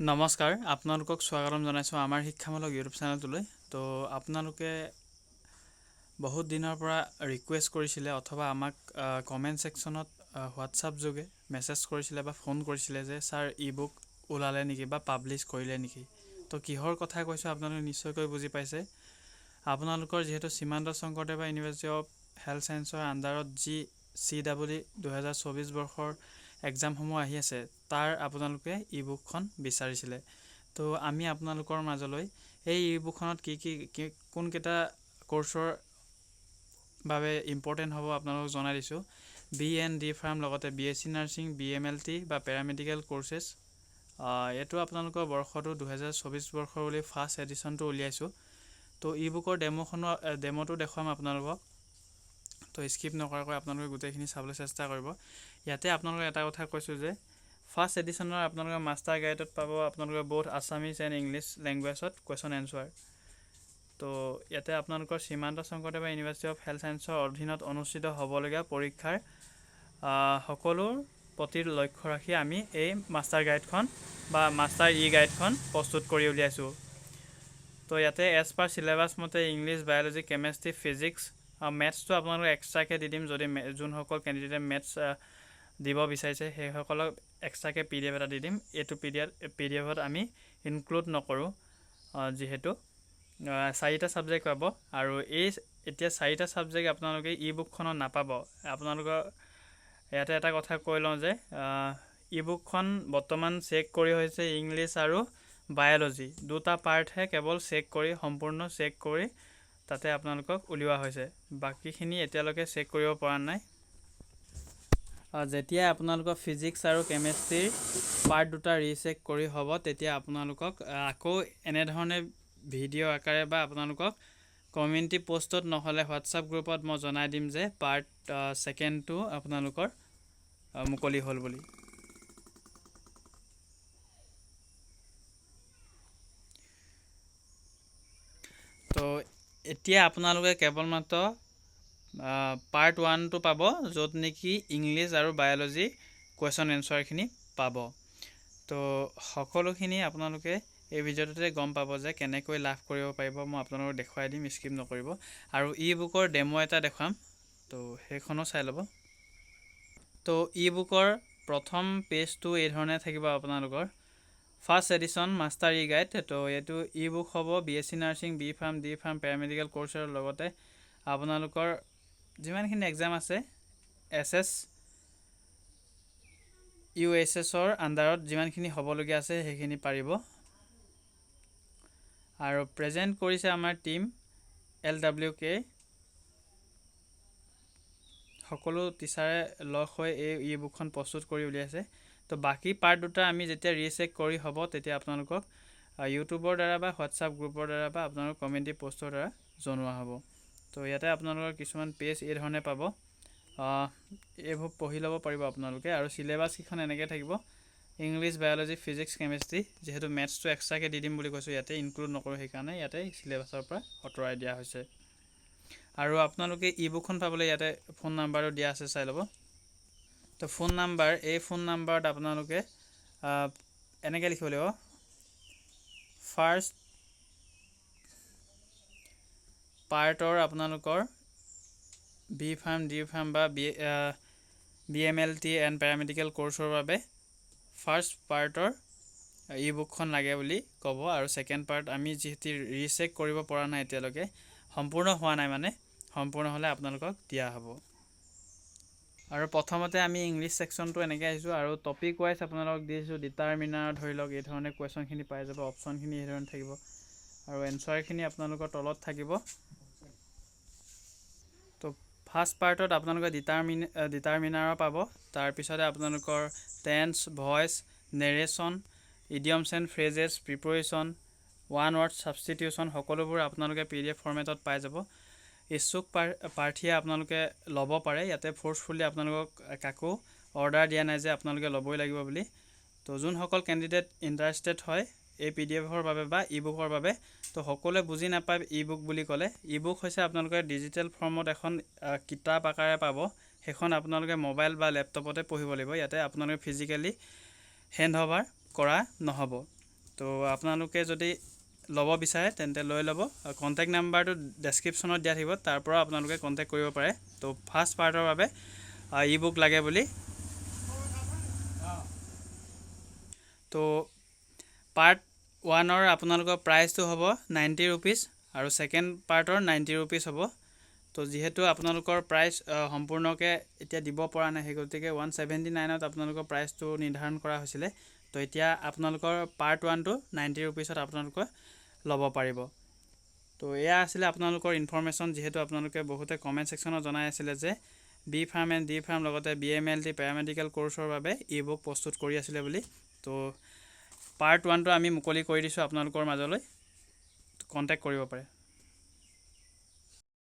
নমস্কাৰ আপোনালোকক স্বাগতম জনাইছোঁ আমাৰ শিক্ষামূলক ইউটিউব চেনেলটোলৈ। তো আপোনালোকে বহুত দিনৰ পৰা ৰিকুৱেষ্ট কৰিছিলে অথবা আমাক কমেণ্ট ছেকশ্যনত হোৱাটছআপ যোগে মেছেজ কৰিছিলে বা ফোন কৰিছিলে যে ছাৰ ই বুক ওলালে নেকি বা পাব্লিছ কৰিলে নেকি? তো কিহৰ কথা কৈছোঁ আপোনালোকে নিশ্চয়কৈ বুজি পাইছে। আপোনালোকৰ যিহেতু Srimanta Sankardeva university of health ছায়েন্সৰ আণ্ডাৰত যি চি ডাবল ই দুহেজাৰ চৌবিছ বৰ্ষৰ এক্সামসমূহ আহি আছে তাৰ আপোনালোকে ই বুকখন বিচাৰিছিলে। তো আমি আপোনালোকৰ মাজলৈ এই ই বুকখনত কি কি কোনকেইটা ক'ৰ্চৰ বাবে ইম্পৰ্টেণ্ট হ'ব আপোনালোকক জনাই দিছোঁ। বি এন ডি ফাৰ্ম লগতে B S C nursing B M L T বা পেৰামেডিকেল ক'ৰ্চেছ এইটো আপোনালোকৰ বৰ্ষটো দুহেজাৰ চৌবিছ বৰ্ষৰ বুলি ফাৰ্ষ্ট এডিশ্যনটো উলিয়াইছোঁ। তো ই বুকৰ ডেম'খনৰ ডেম'টো দেখুৱাম আপোনালোকক। তো স্কিপ নকৰাকৈ আপোনালোকে গোটেইখিনি চাবলৈ চেষ্টা কৰিব। ইয়াতে আপোনালোকে এটা কথা কৈছোঁ যে ফাৰ্ষ্ট এডিশ্যনৰ আপোনালোকে মাষ্টাৰ গাইডত পাব, আপোনালোকে বহুত আছামিজ এণ্ড ইংলিছ লেংগুৱেজত কুৱেশ্যন এনচাৰ তো ইয়াতে আপোনালোকৰ Srimanta Sankardev university of health ছায়েন্সৰ অধীনত অনুষ্ঠিত হ'বলগীয়া পৰীক্ষাৰ সকলো প্ৰতি লক্ষ্য ৰাখি আমি এই মাষ্টাৰ গাইডখন বা মাষ্টাৰ ই গাইডখন প্ৰস্তুত কৰি উলিয়াইছোঁ। তো ইয়াতে এজ পাৰ চিলেবাছ মতে ইংলিছ বায়'লজি কেমেষ্ট্ৰি ফিজিক্স মেথছটো আপোনালোকে এক্সট্ৰাকৈ দি দিম, যদি যোনসকল কেণ্ডিডেটে মেথছ দিব বিচাৰিছে সেইসকলক এক্সট্ৰাকৈ পি ডি এফ এটা দি দিম। এইটো পি ডি পি ডি এফত আমি ইনক্লুড নকৰোঁ যিহেতু চাৰিটা ছাবজেক্ট পাব। আৰু এই এতিয়া চাৰিটা ছাবজেক্ট আপোনালোকে ই বুকখনত নাপাব। আপোনালোকৰ ইয়াতে এটা কথা কৈ লওঁ যে ই বুকখন বৰ্তমান চেক কৰি হৈছে ইংলিছ আৰু বায়'লজি দুটা পাৰ্টহে কেৱল চেক কৰি সম্পূৰ্ণ চেক কৰি তাতে আপোনালোকক উলিওৱা হৈছে। বাকীখিনি এতিয়ালৈকে চেক কৰিব পৰা নাই। যেতিয়া আপোনালোকৰ ফিজিক্স আৰু কেমেষ্ট্ৰিৰ পাৰ্ট দুটা ৰিচেক কৰি হ'ব তেতিয়া আপোনালোকক আকৌ এনেধৰণে ভিডিঅ' আকাৰে বা আপোনালোকক কমিউনিটি পষ্টত নহ'লে হোৱাটছআপ গ্ৰুপত মই জনাই দিম যে পাৰ্ট ছেকেণ্ডটো আপোনালোকৰ মুকলি হ'ল বুলি। তো এতিয়া আপোনালোকে কেৱল মাত্ৰ পাৰ্ট ওৱানটো পাব য'ত নেকি ইংলিছ আৰু বায়'লজি কুৱেশ্যন এনচাৰখিনি পাব। তো সকলোখিনি আপোনালোকে এই ভিডিঅ'টোতে গম পাব যে কেনেকৈ লাভ কৰিব পাৰিব মই আপোনালোকক দেখুৱাই দিম স্কিপ নকৰিব। আৰু ই বুকৰ ডেম' এটা দেখুৱাম। তো সেইখনো চাই ল'ব। তো ই বুকৰ প্ৰথম পেজটো এই ধৰণে থাকিব আপোনালোকৰ। First edition master e guide তো এইটো ই বুক হ'ব B S C nursing B pharm D pharm paramedical ক'ৰ্চৰ লগতে আপোনালোকৰ যিমানখিনি এক্সাম আছে এছ এছ ইউ এইচ এছৰ আণ্ডাৰত যিমানখিনি হ'বলগীয়া আছে সেইখিনি পাৰিব। আৰু প্ৰেজেণ্ট কৰিছে আমাৰ টীম এল ডাব্লিউ কে সকলো টিচাৰে লগ হৈ এই ই বুকখন প্ৰস্তুত কৰি উলিয়াইছে। তো বাকী পাৰ্ট দুটা আমি যেতিয়া ৰিচেক কৰি হ'ব তেতিয়া আপোনালোকক ইউটিউবৰ দ্বাৰা বা হোৱাটছআপ গ্ৰুপৰ দ্বাৰা বা আপোনালোকৰ কমিউনিটি পষ্টৰ দ্বাৰা জনোৱা হ'ব। তো ইয়াতে আপোনালোকৰ কিছুমান পেজ এই ধৰণে পাব। এইবোৰ পঢ়ি ল'ব পাৰিব আপোনালোকে। আৰু চিলেবাছকেইখন এনেকৈ থাকিব। ইংলিছ, বায়'লজি, ফিজিক্স, কেমেষ্ট্ৰি, যিহেতু মেথছটো এক্সট্ৰাকৈ দি দিম বুলি কৈছোঁ, ইয়াতে ইনক্লুড নকৰোঁ, সেইকাৰণে ইয়াতে চিলেবাছৰ পৰা আঁতৰাই দিয়া হৈছে। আৰু আপোনালোকে ই বুকখন পাবলৈ ইয়াতে ফোন নাম্বাৰটো দিয়া আছে, চাই ল'ব। তো ফোন নাম্বাৰ, এই ফোন নাম্বাৰত আপোনালোকে এনেকৈ লিখিব লাগিব। ফাৰ্ষ্ট পাৰ্টৰ আপোনালোকৰ বি ফাৰ্ম ডি ফাৰ্ম বা B M L T and paramedical ক'ৰ্চৰ বাবে ফাৰ্ষ্ট পাৰ্টৰ ই বুকখন লাগে বুলি ক'ব আৰু ছেকেণ্ড পাৰ্ট আমি যিহেতু ৰিচেক কৰিব পৰা নাই এতিয়ালৈকে সম্পূৰ্ণ হোৱা নাই মানে সম্পূৰ্ণ হ'লে আপোনালোকক দিয়া হ'ব। আৰু প্ৰথমতে আমি ইংলিছ ছেকশ্যনটো এনেকৈ আহিছোঁ আৰু টপিক ৱাইজ আপোনালোকক দিছোঁ ডিটাৰমিনাৰ ধৰি লওক এই ধৰণে কুৱেশ্যনখিনি পাই যাব অপশ্যনখিনি এই ধৰণে থাকিব। আৰু এনচাৰখিনি আপোনালোকৰ তলত থাকিব। তো ফাৰ্ষ্ট পাৰ্টত আপোনালোকে ডিটাৰমিন ডিটাৰমিনাৰৰ পাব। তাৰপিছতে আপোনালোকৰ tense voice narration idioms and phrases preposition one word substitution সকলোবোৰ আপোনালোকে পি ডি এফ ফৰ্মেটত পাই যাব। ইচ্ছুক প্ৰাৰ্থীয়ে আপোনালোকে ল'ব পাৰে। ইয়াতে ফ'ৰ্চফুলি আপোনালোকক কাকো অৰ্ডাৰ দিয়া নাই যে আপোনালোকে ল'বই লাগিব বুলি। তো যোনসকল কেণ্ডিডেট ইণ্টাৰেষ্টেড হয় এই পি ডি এফৰ বাবে বা ই বুকৰ বাবে। তো সকলোৱে বুজি নাপায় ই বুক বুলি ক'লে। ই বুক হৈছে আপোনালোকে ডিজিটেল ফৰ্মত এখন কিতাপ আকাৰে পাব। সেইখন আপোনালোকে মোবাইল বা লেপটপতে পঢ়িব লাগিব। ইয়াতে আপোনালোকে ফিজিকেলি হেণ্ড অভাৰ কৰা নহ'ব। তো আপোনালোকে যদি ল'ব বিচাৰে, তেন্তে লৈ ল'ব। কণ্টেক্ট নাম্বাৰটো ডেছক্ৰিপশ্যনত দিয়া থাকিব। তাৰ পৰা আপোনালোকে কণ্টেক্ট কৰিব পাৰে। তো ফাৰ্ষ্ট পাৰ্টৰ বাবে ই বুক লাগে বুলি। তো পাৰ্ট ওৱানৰ আপোনালোকৰ প্ৰাইচটো হ'ব নাইণ্টি ৰুপিজ আৰু ছেকেণ্ড পাৰ্টৰ নাইণ্টি ৰুপিজ হ'ব। তো যিহেতু আপোনালোকৰ প্ৰাইচ সম্পূৰ্ণকৈ এতিয়া দিব পৰা নাই সেই গতিকে ওৱান ছেভেণ্টি নাইনত আপোনালোকৰ প্ৰাইচটো নিৰ্ধাৰণ কৰা হৈছিলে। তো এতিয়া আপোনালোকৰ পাৰ্ট ওৱানটো নাইণ্টি ৰুপিজত আপোনালোকে ল'ব পাৰিব। তো এয়া আছিলে আপোনালোকৰ ইনফৰ্মেশ্যন যিহেতু আপোনালোকে বহুতে কমেণ্ট ছেকশ্যনত জনাই আছিলে যে B pharm and D pharm লগতে B M L T paramedical ক'ৰ্চৰ বাবে ই বুক প্ৰস্তুত কৰি আছিলে বুলি। তো পাৰ্ট ওৱানটো আমি মুকলি কৰি দিছোঁ আপোনালোকৰ মাজলৈ। কণ্টেক্ট কৰিব পাৰে।